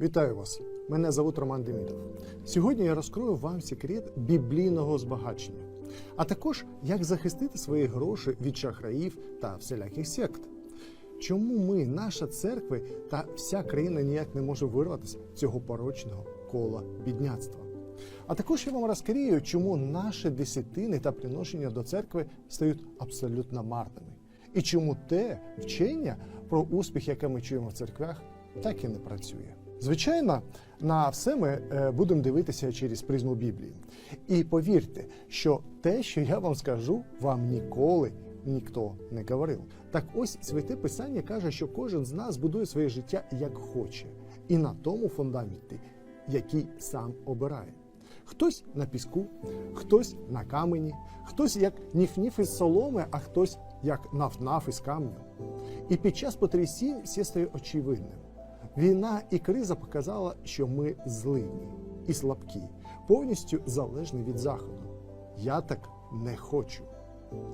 Вітаю вас! Мене звуть Роман Демідов. Сьогодні я розкрою вам секрет біблійного збагачення, а також як захистити свої гроші від шахраїв та всіляких сект. Чому ми, наша церква та вся країна ніяк не може вирватися з цього порочного кола бідняцтва? А також я вам розкрию, чому наші десятини та приношення до церкви стають абсолютно марними. І чому те вчення про успіх, яке ми чуємо в церквях, так і не працює. Звичайно, на все ми е, будемо дивитися через призму Біблії. І повірте, що те, що я вам скажу, вам ніколи ніхто не говорив. Так ось святе писання каже, що кожен з нас будує своє життя як хоче, і на тому фундаменті, який сам обирає. Хтось на піску, хтось на камені, хтось як ніф-ніф із соломи, а хтось як наф-наф із камню. І під час потрясінь все стає очевидним. Війна і криза показала, що ми злині і слабкі, повністю залежні від заходу. Я так не хочу.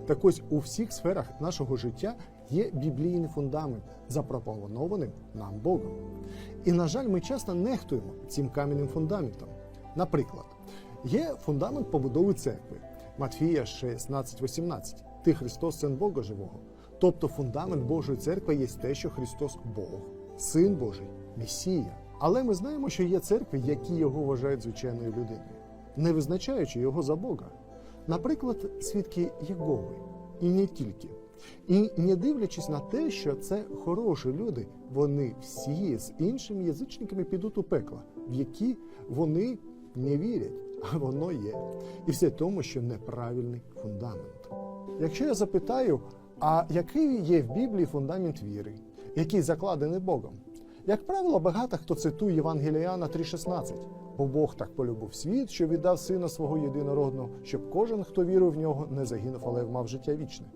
Так ось у всіх сферах нашого життя є біблійний фундамент, запропонований нам Богом. І, на жаль, ми часто нехтуємо цим кам'яним фундаментом. Наприклад, є фундамент побудови церкви Матфія 16,18. Ти Христос, син Бога живого. Тобто фундамент Божої церкви є те, що Христос Бог, Син Божий, Месія. Але ми знаємо, що є церкви, які його вважають звичайною людиною, не визначаючи його за Бога. Наприклад, свідки Єгови, і не тільки. І не дивлячись на те, що це хороші люди, вони всі з іншими язичниками підуть у пекло, в які вони не вірять, а воно є. І все тому, що неправильний фундамент. Якщо я запитаю, а який є в Біблії фундамент віри, який закладений Богом? Як правило, багато хто цитує Євангеліяна 3,16, бо Бог так полюбив світ, що віддав сина свого єдинородного, щоб кожен, хто вірив в нього, не загинув, але мав життя вічне.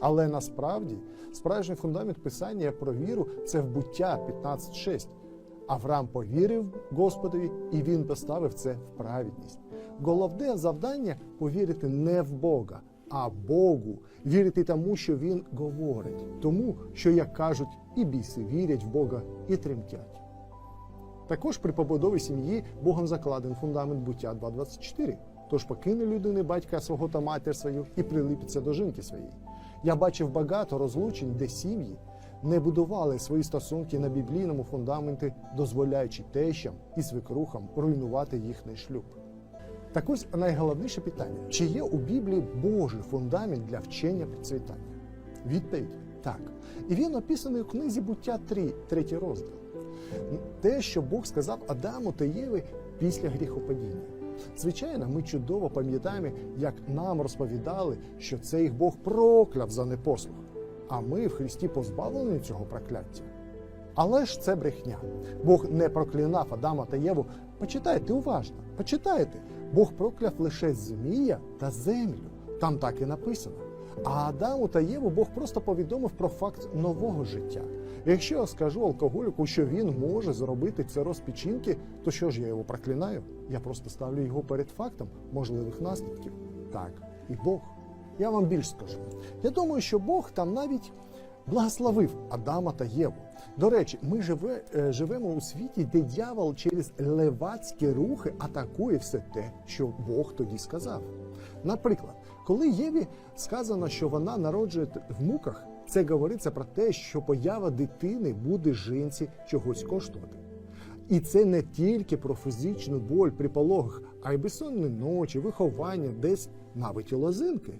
Але насправді справжній фундамент писання про віру це вбуття 15.6. Авраам повірив Господові, і він поставив це в праведність. Головне завдання повірити не в Бога, а Богу, вірити тому, що Він говорить, тому що, як кажуть, і біси вірять в Бога і тремтять. Також при побудові сім'ї Богом закладен фундамент буття 2.24. Тож покине людини батька свого та матір свою і приліпиться до жінки своєї. Я бачив багато розлучень, де сім'ї не будували свої стосунки на біблійному фундаменті, дозволяючи тещам і свекрухам руйнувати їхній шлюб. Так ось найголовніше питання: чи є у Біблії Божий фундамент для вчення процвітання? Відповідь так. І він описаний у книзі буття 3, третій розділ. Те, що Бог сказав Адаму та Єві після гріхопадіння. Звичайно, ми чудово пам'ятаємо, як нам розповідали, що це їх Бог прокляв за непослух, а ми в Христі позбавлені цього прокляття. Але ж це брехня. Бог не проклинав Адама та Єву. Почитайте уважно, почитайте. Бог прокляв лише змія та землю. Там так і написано. А Адаму та Єву Бог просто повідомив про факт нового життя. Якщо я скажу алкоголіку, що він може зробити це розпічинки, то що ж я його проклинаю? Я просто ставлю його перед фактом можливих наслідків. Так, і Бог. Я вам більш скажу. Я думаю, що Бог там навіть благословив Адама та Єву. До речі, ми живе, е, живемо у світі, де дьявол через левацькі рухи атакує все те, що Бог тоді сказав. Наприклад, коли Єві сказано, що вона народжує в муках, це говориться про те, що поява дитини буде жінці чогось коштувати. І це не тільки про фізичну боль при пологах, а й безсонні ночі, виховання, десь навіть і лозинки.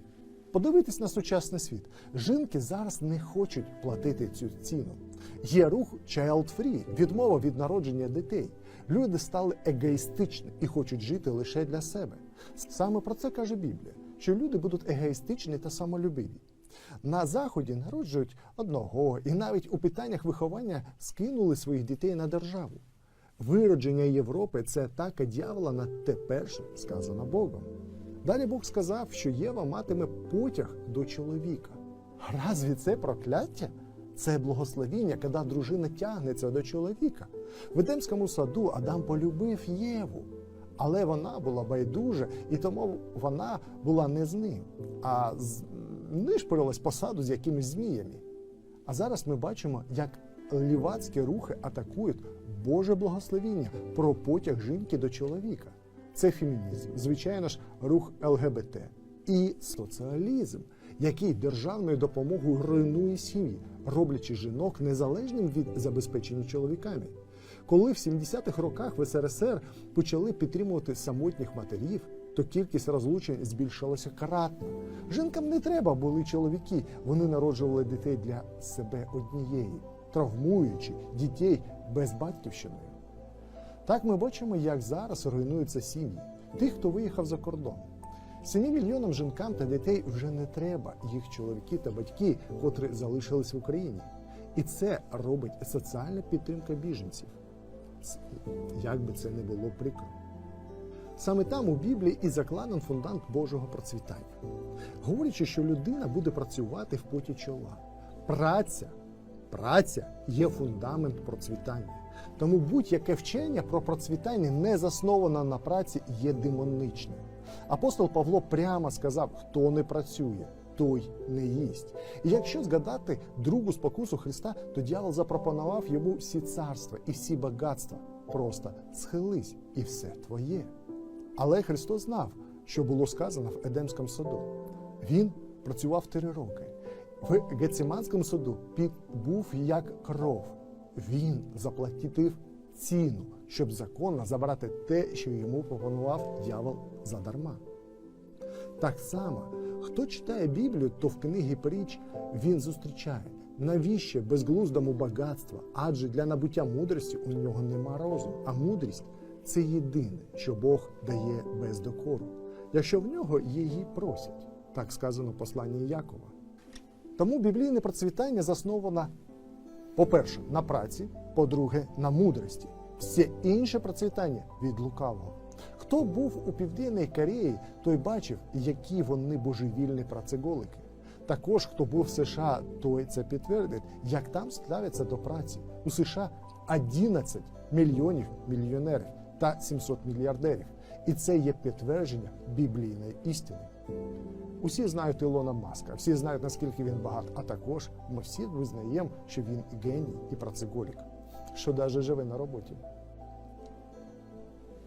Подивитись на сучасний світ. Жінки зараз не хочуть платити цю ціну. Є рух child-free, відмова від народження дітей. Люди стали егоїстичні і хочуть жити лише для себе. Саме про це каже Біблія, що люди будуть егоїстичні та самолюбиві. На заході народжують одного, і навіть у питаннях виховання скинули своїх дітей на державу. Виродження Європи це атака дьявола на те перше, сказано Богом. Далі Бог сказав, що Єва матиме потяг до чоловіка. Разві це прокляття? Це благословіння, коли дружина тягнеться до чоловіка. В Едемському саду Адам полюбив Єву, але вона була байдужа, і тому вона була не з ним, а нишпорилась по саду з якимись зміями. А зараз ми бачимо, як лівацькі рухи атакують Боже благословіння про потяг жінки до чоловіка. Це фемінізм, звичайно ж, рух ЛГБТ і соціалізм, який державною допомогою руйнує сім'ї, роблячи жінок незалежним від забезпечення чоловіками. Коли в 70-х роках в СРСР почали підтримувати самотніх матерів, то кількість розлучень збільшилася кратно. Жінкам не треба були чоловіки, вони народжували дітей для себе однієї, травмуючи дітей без батьківщиною. Так ми бачимо, як зараз руйнуються сім'ї тих, хто виїхав за кордон. Семи мільйонам жінкам та дітей вже не треба їх чоловіки та батьки, котрі залишились в Україні. І це робить соціальна підтримка біженців. Як би це не було прикро. Саме там у Біблії і закладен фундамент Божого процвітання. Говорячи, що людина буде працювати в поті чола. Праця, праця є фундамент процвітання. Тому будь-яке вчення про процвітання не засноване на праці є демоничним. Апостол Павло прямо сказав: хто не працює, той не їсть. І якщо згадати другу спокусу Христа, то дьявол запропонував йому всі царства і всі багатства. Просто схились, і все твоє. Але Христос знав, що було сказано в Едемському саду. Він працював три роки. В Гециманському саду піт був як кров. Він заплатив ціну, щоб законно забрати те, що йому пропонував дьявол задарма. Так само, хто читає Біблію, то в книгі притч він зустрічає, навіщо безглуздому багатства, адже для набуття мудрості у нього нема розуму, а мудрість це єдине, що Бог дає без докору, якщо в нього її просять, так сказано в посланні Якова. Тому біблійне процвітання засновано, по-перше, на праці, по-друге, на мудрості. Все інше процвітання від лукавого. Хто був у Південній Кореї, той бачив, які вони божевільні працеголики. Також, хто був в США, той це підтвердить, як там ставляться до праці. У США 11 мільйонів мільйонерів та 700 мільярдерів. І це є підтвердження біблійної істини. Усі знають Ілона Маска, всі знають, наскільки він багат, а також ми всі визнаємо, що він і геній, і працеголік, що навіть живе на роботі.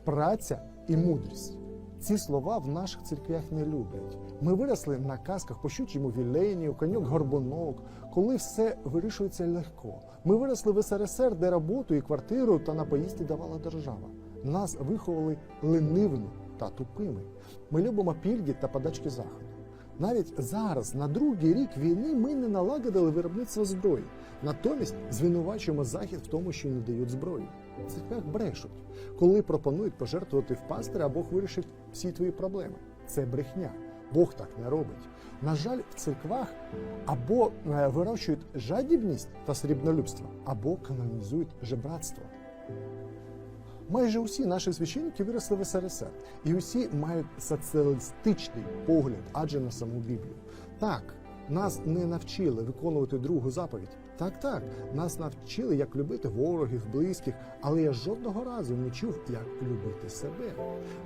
Праця і мудрість. Ці слова в наших церквях не люблять. Ми виросли на казках по щучому віленію, коньок горбунок, коли все вирішується легко. Ми виросли в СРСР, де роботу і квартиру та на поїзді давала держава. Нас виховали ленивими та тупими. Ми любимо пільги та подачки заходу. Навіть зараз, на другий рік війни, ми не налагодили виробництво зброї. Натомість звинувачуємо захід в тому, що не дають зброю. В церквях брешуть, коли пропонують пожертвувати в пастиря, а Бог вирішить всі твої проблеми. Це брехня. Бог так не робить. На жаль, в церквах або е, вирощують жадібність та срібнолюбство, або канонізують жебратство. Майже усі наші священники виросли в СРСР, і усі мають соціалістичний погляд, адже на саму Біблію. Так, нас не навчили виконувати другу заповідь. Так, так, нас навчили, як любити ворогів, близьких, але я жодного разу не чув, як любити себе.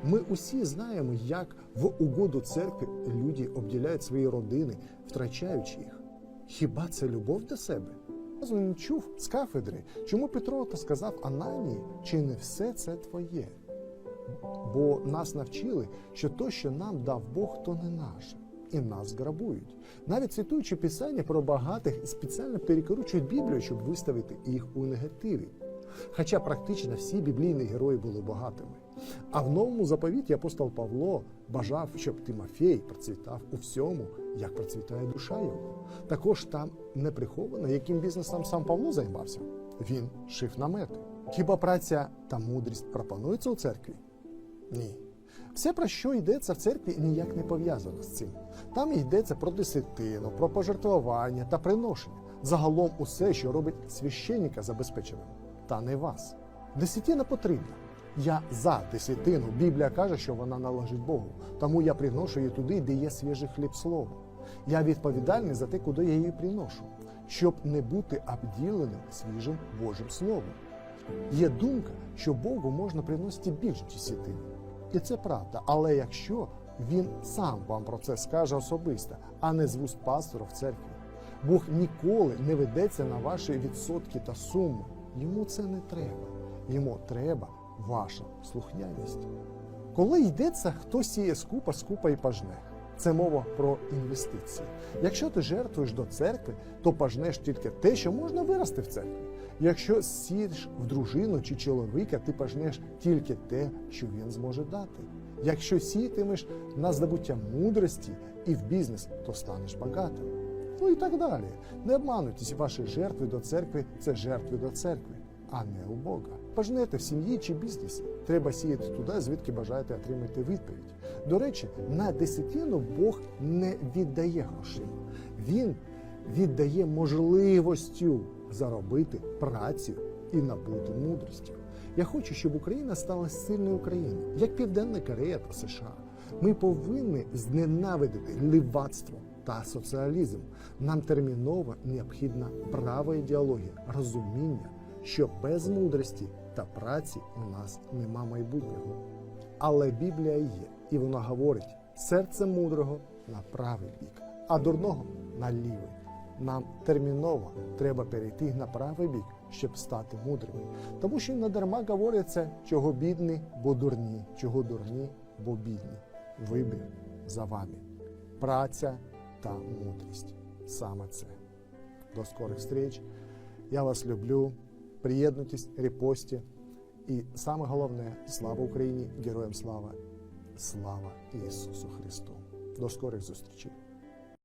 Ми усі знаємо, як в угоду церкви люди обділяють свої родини, втрачаючи їх. Хіба це любов до себе? Не чув з кафедри, чому Петро то сказав Ананії, чи не все це твоє? Бо нас навчили, що то, що нам дав Бог, то не наше, і нас грабують. Навіть цитуючи писання про багатих, спеціально перекручують Біблію, щоб виставити їх у негативі. Хоча практично всі біблійні герої були багатими. А в новому заповіті апостол Павло бажав, щоб Тимофій процвітав у всьому, як процвітає душа його. Також там не приховано, яким бізнесом сам Павло займався. Він шив намети. Хіба праця та мудрість пропонуються у церкві? Ні. Все, про що йдеться в церкві, ніяк не пов'язано з цим. Там йдеться про десятину, про пожертвування та приношення. Загалом усе, що робить священника забезпеченим, та не вас. Десятина потрібна. Я за десятину. Біблія каже, що вона належить Богу. Тому я приношу її туди, де є свіжий хліб слова. Я відповідальний за те, куди я її приношу, щоб не бути обділеним свіжим Божим Словом. Є думка, що Богу можна приносити більш десятини. І це правда. Але якщо він сам вам про це скаже особисто, а не з вуст пастора в церкві. Бог ніколи не ведеться на ваші відсотки та суми. Йому це не треба. Йому треба ваша слухняність. Коли йдеться, хто сіє скупа, скупа і пажне. Це мова про інвестиції. Якщо ти жертвуєш до церкви, то пажнеш тільки те, що можна вирости в церкві. Якщо сієш в дружину чи чоловіка, ти пажнеш тільки те, що він зможе дати. Якщо сіятимеш на здобуття мудрості і в бізнес, то станеш багатим. Ну і так далі. Не обмануйтесь, ваші жертви до церкви це жертви до церкви, а не у Бога. Пажнете в сім'ї чи бізнесі. Треба сіяти туди, звідки бажаєте отримати відповідь. До речі, на десятину Бог не віддає грошима. Він віддає можливостю заробити працю і набути мудрістю. Я хочу, щоб Україна стала сильною країною, як Південна Корея та США. Ми повинні зненавидити лівацтво та соціалізм. Нам терміново необхідна права ідеологія, розуміння, що без мудрості та праці у нас нема майбутнього. Але Біблія є, і вона говорить: серце мудрого на правий бік, а дурного на лівий. Нам терміново треба перейти на правий бік, щоб стати мудрими. Тому що не дарма говориться, чого бідні, бо дурні, чого дурні, бо бідні. Вибір за вами. Праця та мудрість. Саме це. До скорих встреч. Я вас люблю. Приєднуйтесь, репості. І саме головне слава Україні, героям слава, слава Ісусу Христу. До скорих зустрічей.